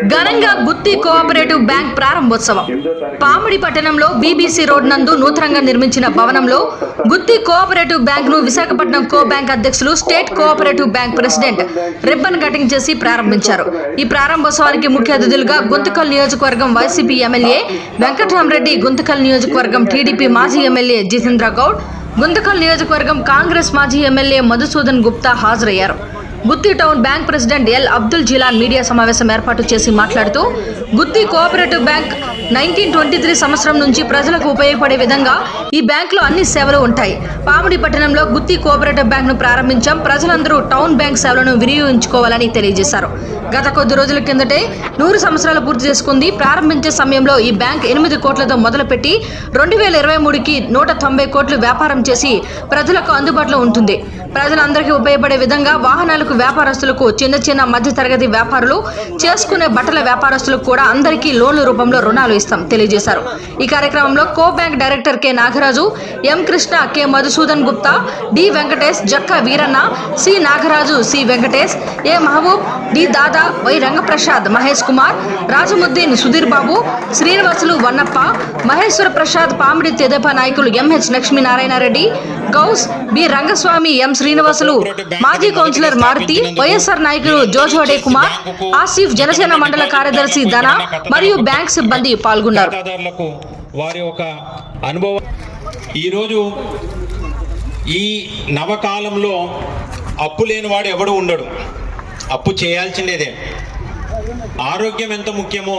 ఘనంగా గుత్తి cooperative bank ప్రారంభోత్సవం. పామిడి పట్టణంలో బీబీసీ రోడ్ నందు నూతనంగా నిర్మించిన భవనంలో గుత్తి కోఆపరేటివ్ బ్యాంక్ను విశాఖపట్నం కో బ్యాంక్ అధ్యక్షులు state cooperative bank president ribbon cutting చేసి ప్రారంభించారు. ఈ ప్రారంభోత్సవానికి ముఖ్య అతిథులుగా గుంతకల్ నియోజకవర్గం వైసీపీ ఎమ్మెల్యే వెంకటరామరెడ్డి గుంతకల్ నియోజకవర్గం టీడీపీ మాజీ ఎమ్మెల్యే జితేంద్ర గౌడ్ గుంతకల్ నియోజకవర్గం కాంగ్రెస్ మాజీ ఎమ్మెల్యే మధుసూదన్ గుప్తా హాజరయ్యారు. Gooty town bank president L Abdul Jilan media సమావేశం ఏర్పాటు చేసి మాట్లాడుతూ Gooty cooperative bank nineteen twenty three సంవత్సరం నుంచి ప్రజలకు ఉపయోగపడే విధంగా ఈ బ్యాంకులో అన్ని సేవలు ఉంటాయి. పామిడి పట్టణంలో గుత్తి కోఆపరేటివ్ బ్యాంక్ను ప్రారంభించాం. ప్రజలందరూ టౌన్ బ్యాంక్ సేవలను వినియోగించుకోవాలని తెలియజేశారు. గత కొద్ది రోజుల కిందటే నూరు సంవత్సరాలు పూర్తి చేసుకుంది. ప్రారంభించే సమయంలో ఈ బ్యాంక్ ఎనిమిది కోట్లతో మొదలుపెట్టి రెండు వేల ఇరవై మూడుకి నూట తొంభై కోట్లు వ్యాపారం చేసి ప్రజలకు అందుబాటులో ఉంటుంది. ప్రజలందరికీ ఉపయోగపడే విధంగా వాహనాలకు వ్యాపారస్తులకు చిన్న చిన్న మధ్యతరగతి వ్యాపారులు చేసుకునే బట్టల వ్యాపారస్తులకు కూడా అందరికీ లోన్ల రూపంలో రుణాలు ఇస్తాం తెలియజేశారు. ఈ కార్యక్రమంలో co bank director K. Nagaraju M. Krishna K. Madhusudan Gupta D. Venkatesh Jakka Veeranna C. Nagaraju C. Venkatesh A. Mahaboob D. Dada Y. Rangaprasad Mahesh Kumar Rajamuddin Sudheer Babu Srinivasulu Vannappa Maheshwara Prasad Pamidi తెదేపా నాయకులు MH Lakshminarayana Reddy Ghouse B. Rangaswamy M. Srinivasulu మాజీ councillor Maruti YSR నాయకులు జోజోడే కుమార్ ఆసిఫ్ జనసేన మండల కార్యదర్శి ధన మరియు bank సిబ్బంది పాల్గొన్నారు. వారి ఒక అనుభవం ఈరోజు ఈ నవకాలంలో అప్పు లేనివాడు ఎవడు ఉండడు. అప్పు చేయాల్సిందేదే. ఆరోగ్యం ఎంత ముఖ్యమో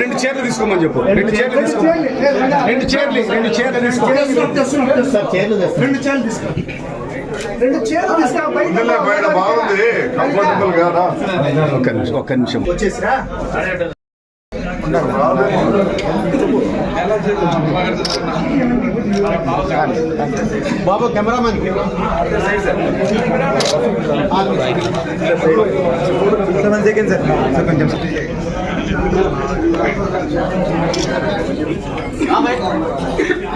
రెండు చీరలు తీసుకోమని చెప్పు. రెండు చీరలు తీసుకో. రెండు చీరలు రెండు చీరలు తీసుకో. రెండు చీరలు తీసుకో. రెండు చీరలు తీసుకో. ఇందులో బయట బాగుంది. కంఫర్టబుల్ కాదా. ఒక్క నిమిషం ఒక్క నిమిషం. వచ్చేసిరా? బాబు cameraman. Seven second sir. Sir కొంచెం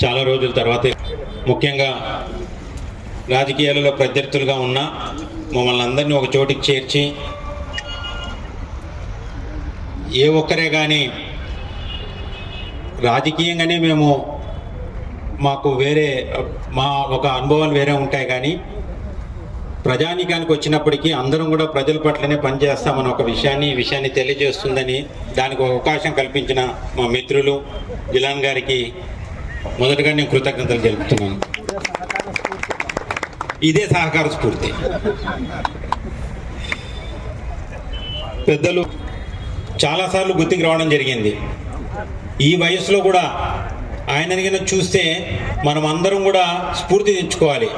చాలా రోజుల తర్వాత ముఖ్యంగా రాజకీయాలలో ప్రత్యర్థులుగా ఉన్న మమ్మల్ని అందరినీ ఒక చోటికి చేర్చి ఏ ఒక్కరే కానీ రాజకీయంగానే మేము మాకు వేరే మా ఒక అనుభవాలు వేరే ఉంటాయి కానీ ప్రజానీకానికి వచ్చినప్పటికీ అందరం కూడా ప్రజల పట్లనే పనిచేస్తామని ఒక విషయాన్ని విషయాన్ని తెలియజేస్తుందని దానికి ఒక అవకాశం కల్పించిన మా మిత్రులు జిలాన్ గారికి మొదటగా నేను కృతజ్ఞతలు తెలుపుతున్నాను. ఇదే సహకార స్ఫూర్తి. పెద్దలు చాలాసార్లు గుర్తుకు రావడం జరిగింది. ఈ వయసులో కూడా ఆయనని చూస్తే మనం అందరం కూడా స్ఫూర్తి తెచ్చుకోవాలి.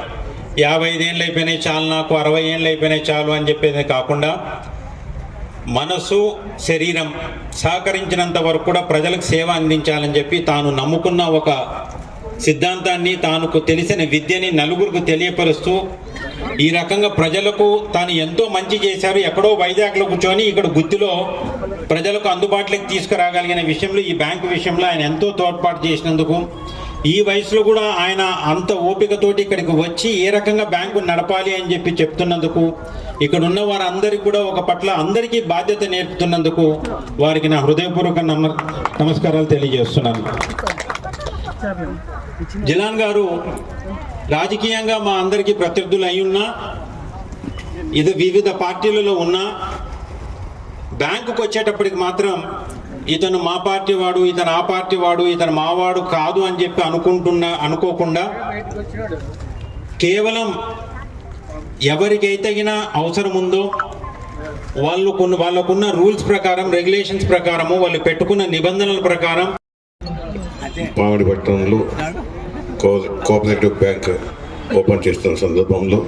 యాభై ఐదేళ్ళు అయిపోయినాయి చాలు నాకు అరవై ఏళ్ళు అయిపోయినాయి చాలు అని చెప్పేది కాకుండా మనసు శరీరం సహకరించినంత వరకు కూడా ప్రజలకు సేవ అందించాలని చెప్పి తాను నమ్ముకున్న ఒక సిద్ధాంతాన్ని తానుకు తెలిసిన విద్యని నలుగురికి తెలియపరుస్తూ ఈ రకంగా ప్రజలకు తాను ఎంతో మంచి చేశారు. ఎక్కడో వైజాగ్లో కూర్చొని ఇక్కడ గుత్తిలో ప్రజలకు అందుబాటులోకి తీసుకురాగలిగిన విషయంలో ఈ బ్యాంకు విషయంలో ఆయన ఎంతో తోడ్పాటు చేసినందుకు ఈ వయసులో కూడా ఆయన అంత ఓపికతోటి ఇక్కడికి వచ్చి ఏ రకంగా బ్యాంకు నడపాలి అని చెప్పి చెప్తున్నందుకు ఇక్కడ ఉన్న వారందరికీ కూడా ఒక పట్ల అందరికీ బాధ్యత నేర్పుతున్నందుకు వారికి నా హృదయపూర్వక నమ నమస్కారాలు తెలియజేస్తున్నాను. జిలాన్ గారు రాజకీయంగా మా అందరికీ ప్రత్యర్థులు అయి ఉన్నా ఇది వివిధ పార్టీలలో ఉన్నా బ్యాంకుకు వచ్చేటప్పటికి మాత్రం ఇతను మా పార్టీ వాడు ఇతను ఆ పార్టీ వాడు ఇతను మావాడు కాదు అని చెప్పి అనుకుంటున్నా అనుకోకుండా కేవలం ఎవరికైతే అవసరం ఉందో వాళ్ళు కొన్ని వాళ్ళకున్న రూల్స్ ప్రకారం రెగ్యులేషన్స్ ప్రకారము వాళ్ళు పెట్టుకున్న నిబంధనల ప్రకారం మామిడిపట్నంలో కో- కోఆపరేటివ్ బ్యాంక్ ఓపెన్ చేస్తున్న సందర్భంలో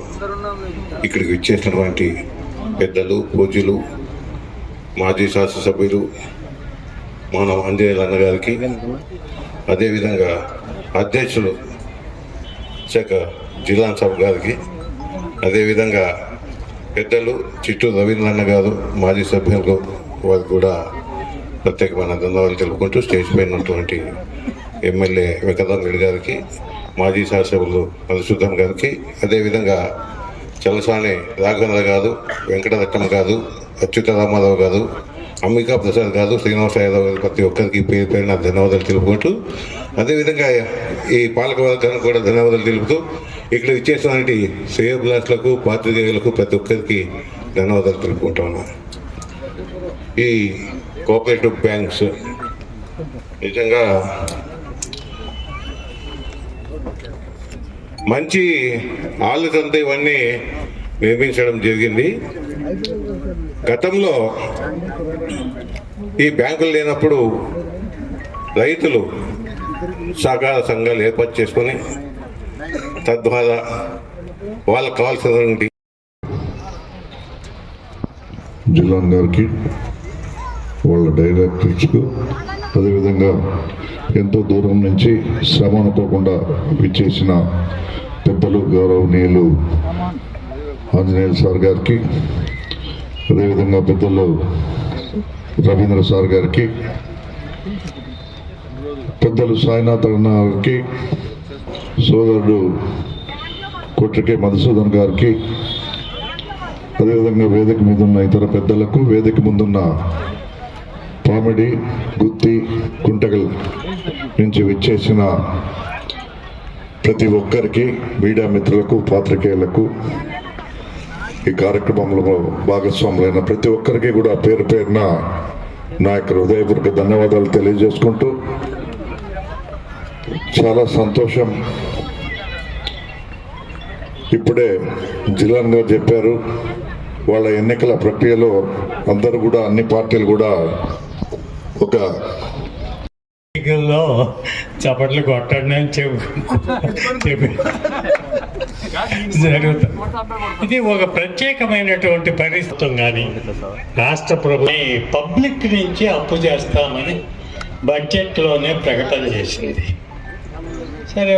ఇక్కడికి ఇచ్చేసినటువంటి పెద్దలు పూజలు మాజీ శాసనసభ్యులు మన అంజనేయులు అన్నగారికి అదేవిధంగా అధ్యక్షులు శాఖ జిల్లా సభ గారికి అదేవిధంగా పెద్దలు చిట్టూరు రవీంద్రన్న గారు మాజీ సభ్యులకు వారికి కూడా ప్రత్యేకమైన ధన్యవాదాలు తెలుపుకుంటూ స్టేజ్ పైన ఉన్నటువంటి ఎమ్మెల్యే వెంకటరామ రెడ్డి గారికి మాజీ శాసనసభ్యులు మధుసూదన్ గారికి అదేవిధంగా చలసాని రాఘవేంద్ర గారు వెంకటరత్నం గారు అచ్యుత రామారావు గారు అంబికా ప్రసాద్ గారు శ్రీనివాస యాదవ్ గారు ప్రతి ఒక్కరికి పేరు పేరున ధన్యవాదాలు తెలుపుకుంటూ అదేవిధంగా ఈ పాలకవర్గానికి కూడా ధన్యవాదాలు తెలుపుతూ ఇక్కడ ఇచ్చేసినటువంటి శ్రేయోభిలాషులకు పాత్రికేయులకు ప్రతి ఒక్కరికి ధన్యవాదాలు తెలుపుకుంటా ఉన్నాను ఈ కోఆపరేటివ్ బ్యాంక్స్ నిజంగా మంచి ఆలోచనతో ఇవన్నీ నిర్మించడం జరిగింది. గతంలో ఈ బ్యాంకులు లేనప్పుడు రైతులు సహకార సంఘాలు ఏర్పాటు చేసుకొని తద్వారా వాళ్ళకు కావాల్సినటువంటి జిల్లాన్ గారికి వాళ్ళ డైరెక్టర్స్కు అదేవిధంగా ఎంతో దూరం నుంచి శ్రమ అనుకోకుండా విచ్చేసిన పెద్దలు గౌరవనీయులు ఆంజనేయులు సార్ గారికి అదేవిధంగా పెద్దలు రవీంద్ర సార్ గారికి పెద్దలు సాయినాథ్ అన్న గారికి సోదరుడు కొట్టికే మధుసూదన్ గారికి అదేవిధంగా వేదిక మీద ఉన్న ఇతర పెద్దలకు వేదిక ముందున్న పామిడి గుత్తి కుంటగల్ నుంచి విచ్చేసిన ప్రతి ఒక్కరికి మీడియా మిత్రులకు పాత్రికేయులకు ఈ కార్యక్రమంలో భాగస్వాములైన ప్రతి ఒక్కరికి కూడా పేరు పేరున నా యొక్క హృదయపూర్వక ధన్యవాదాలు తెలియజేసుకుంటూ చాలా సంతోషం. ఇప్పుడే జిల్లాన్ గారు చెప్పారు వాళ్ళ ఎన్నికల ప్రక్రియలో అందరూ కూడా అన్ని పార్టీలు కూడా ఒక ఎన్నికల్లో చప్పట్లు కొట్టండి అని చెప్పి జరుగుతుంది ఇది ఒక ప్రత్యేకమైనటువంటి పరిస్థితి కానీ రాష్ట్ర ప్రభుత్వం పబ్లిక్ నుంచి అప్పు చేస్తామని బడ్జెట్లోనే ప్రకటన చేసింది. సరే